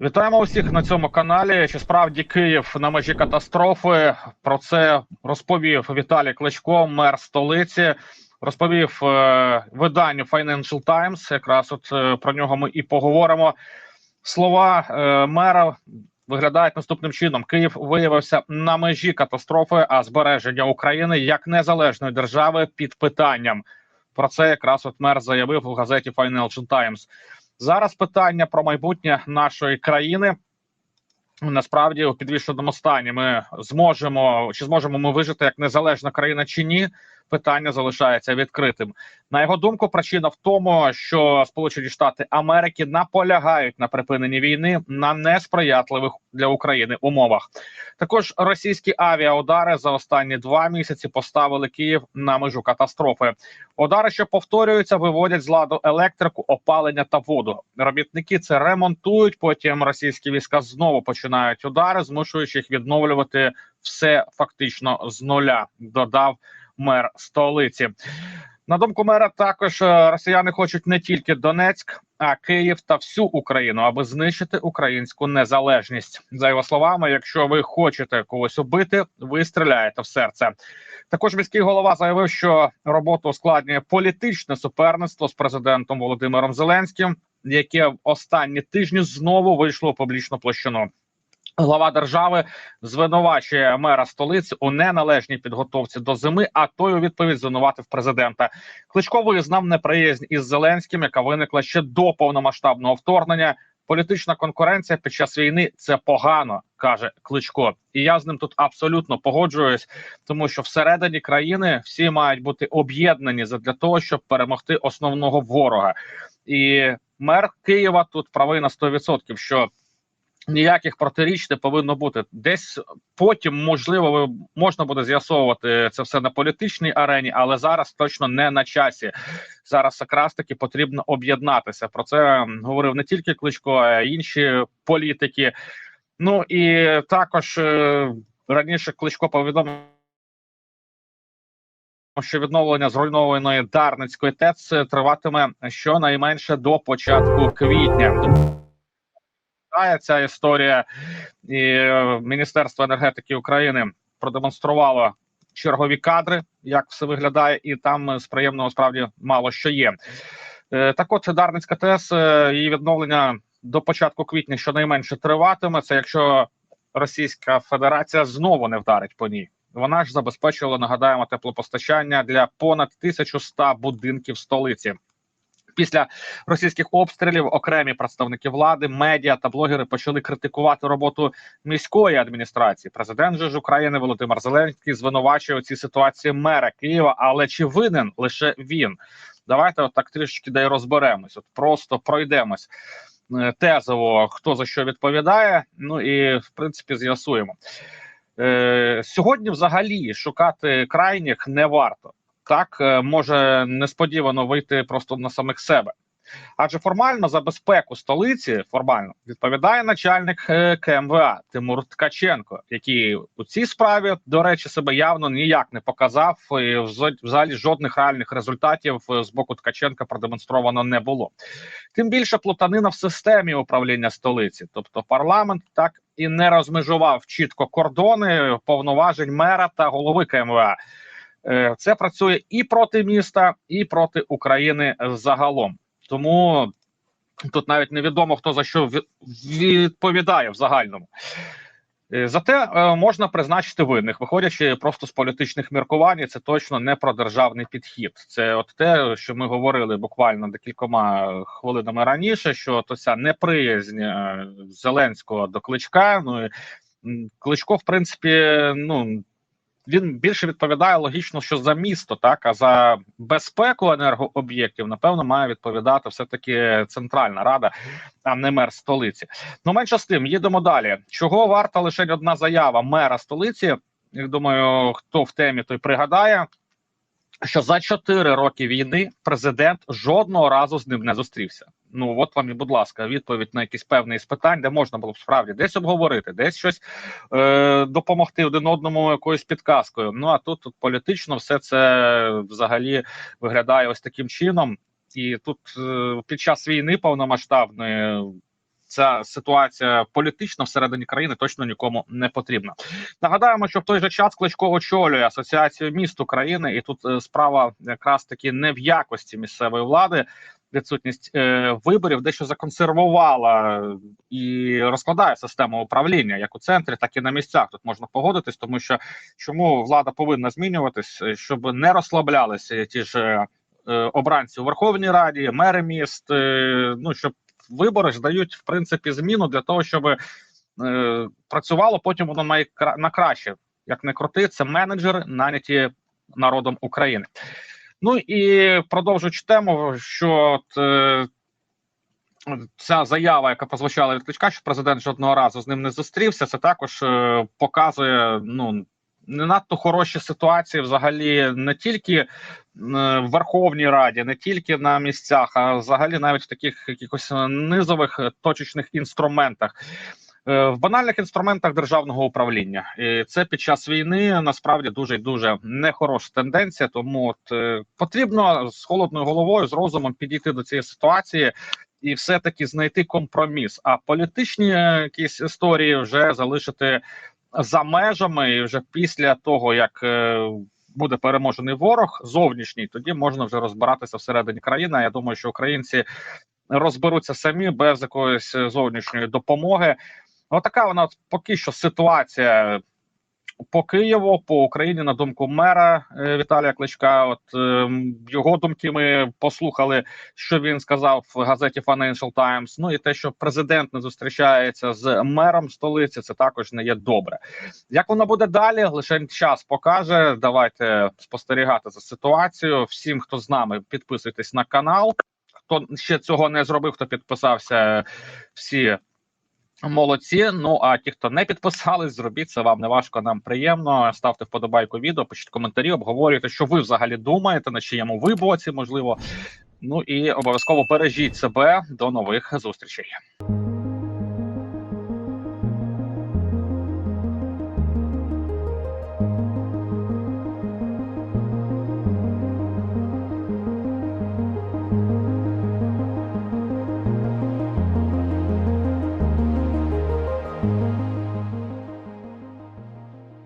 Вітаємо усіх на цьому каналі. Чи справді Київ на межі катастрофи? Про це розповів Віталій Кличко, мер столиці. Розповів е, виданню Financial Times. Якраз от е, про нього ми і поговоримо. Слова е, мера виглядають наступним чином: Київ виявився на межі катастрофи, а збереження України як незалежної держави під питанням. Про це якраз от мер заявив у газеті Financial Times. Зараз питання про майбутнє нашої країни. Насправді у підвішеному стані ми зможемо чи зможемо ми вижити як незалежна країна чи ні. Питання залишається відкритим. На його думку, причина в тому, що Сполучені Штати Америки наполягають на припиненні війни на несприятливих для України умовах. Також російські авіаудари за останні два місяці поставили Київ на межу катастрофи. Удари, що повторюються, виводять з ладу електрику, опалення та воду. Робітники це ремонтують. Потім російські війська знову починають удари, змушуючи їх відновлювати все фактично з нуля. Додав мер столиці. На думку мера, також е, росіяни хочуть не тільки Донецьк, а Київ та всю Україну, аби знищити українську незалежність. За його словами, якщо ви хочете когось убити, ви стріляєте в серце. Також міський голова заявив, що роботу ускладнює політичне суперництво з президентом Володимиром Зеленським, яке в останні тижні знову вийшло у публічну площину. Глава держави звинувачує мера столиці у неналежній підготовці до зими. А той у відповідь звинуватив президента. Кличко визнав неприязнь із Зеленським, яка виникла ще до повномасштабного вторгнення. Політична конкуренція під час війни це погано, каже Кличко, і я з ним тут абсолютно погоджуюсь, тому що всередині країни всі мають бути об'єднані для того, щоб перемогти основного ворога. І мер Києва тут правий на 100%, що ніяких протиріч не повинно бути. Десь потім можливо можна буде з'ясовувати це все на політичній арені, але зараз точно не на часі. Зараз якраз таки потрібно об'єднатися. Про це говорив не тільки Кличко, а й інші політики. Ну і також е, раніше Кличко повідомив. Що відновлення зруйнованої Дарницької ТЕЦ триватиме щонайменше до початку квітня триває ця історія, і е, Міністерство енергетики України продемонструвало чергові кадри, як все виглядає, і там е, з приємного справді мало що є. Е, так, от Дарницька ТЕС її відновлення до початку квітня щонайменше триватиме. Це якщо Російська Федерація знову не вдарить по ній. Вона ж забезпечила, нагадаємо, теплопостачання для понад 1100 будинків столиці. Після російських обстрілів окремі представники влади, медіа та блогери почали критикувати роботу міської адміністрації. Президент же ж України Володимир Зеленський звинувачує у цій ситуації мера Києва. Але чи винен лише він? Давайте так трішки дай розберемось. От просто пройдемось е, тезово, хто за що відповідає. Ну і в принципі з'ясуємо. Е, Сьогодні взагалі шукати крайніх не варто так е, може несподівано вийти просто на самих себе. Адже формально за безпеку столиці формально відповідає начальник е, КМВА Тимур Ткаченко, який у цій справі, до речі, себе явно ніяк не показав. і Взагалі жодних реальних результатів е, з боку Ткаченка продемонстровано не було. Тим більше плутанина в системі управління столиці, тобто парламент так і не розмежував чітко кордони повноважень мера та голови КМВА. Е, це працює і проти міста, і проти України загалом. Тому тут навіть невідомо хто за що відповідає в загальному. Е, зате е, можна призначити винних, виходячи просто з політичних міркувань, це точно не про державний підхід. Це от те, що ми говорили буквально декількома хвилинами раніше. Що то ця неприязнь Зеленського до кличка. Ну кличко, в принципі, ну він більше відповідає логічно, що за місто, так а за безпеку енергооб'єктів, напевно, має відповідати все таки Центральна Рада, а не мер столиці. Ну менше з тим, їдемо далі. Чого варта лише одна заява мера столиці? Я думаю, хто в темі той пригадає. Що за чотири роки війни президент жодного разу з ним не зустрівся. Ну от вам і, будь ласка, відповідь на якийсь певний з питань, де можна було б справді десь обговорити, десь щось е, допомогти один одному якоюсь підказкою. Ну а тут, тут політично все це взагалі виглядає ось таким чином, і тут е, під час війни повномасштабної ця ситуація політична всередині країни точно нікому не потрібна. Нагадаємо, що в той же час Кличко очолює асоціацію міст України, і тут е, справа якраз таки не в якості місцевої влади. Відсутність е, виборів дещо законсервувала і розкладає систему управління як у центрі, так і на місцях. Тут можна погодитись, тому що чому влада повинна змінюватись, е, щоб не розслаблялися ті ж е, е, обранці у Верховній Раді, мери міст. Е, ну щоб вибори ж дають в принципі зміну для того, щоб е, працювало потім воно на, на краще. Як не крути, це менеджери, наняті народом України. Ну і продовжуючи тему, що от, е, ця заява, яка прозвучала від Кличка, що президент жодного разу з ним не зустрівся, це також е, показує ну не надто хороші ситуації, взагалі, не тільки е, в Верховній Раді, не тільки на місцях, а взагалі навіть в таких якихось низових точечних інструментах. Е, В банальних інструментах державного управління і це під час війни насправді дуже дуже нехороша тенденція. Тому от е, потрібно з холодною головою, з розумом підійти до цієї ситуації і все-таки знайти компроміс. А політичні е, якісь історії вже залишити за межами, і вже після того як буде переможений ворог зовнішній, тоді можна вже розбиратися всередині країни. Я думаю, що українці розберуться самі без якоїсь зовнішньої допомоги. Отака вона от поки що ситуація по Києву, по Україні, на думку мера е, Віталія Кличка. От е, його думки ми послухали, що він сказав в газеті Financial Times. Ну і те, що президент не зустрічається з мером столиці, це також не є добре. Як воно буде далі? Лише час покаже. Давайте спостерігати за ситуацією. Всім, хто з нами, підписуйтесь на канал. Хто ще цього не зробив, хто підписався, всі молодці. Ну а ті, хто не підписались, зробіть це вам не важко, нам приємно. Ставте вподобайку відео, пишіть коментарі, обговорюйте, що ви взагалі думаєте, на чиєму ви боці, можливо. Ну і обов'язково бережіть себе. До нових зустрічей.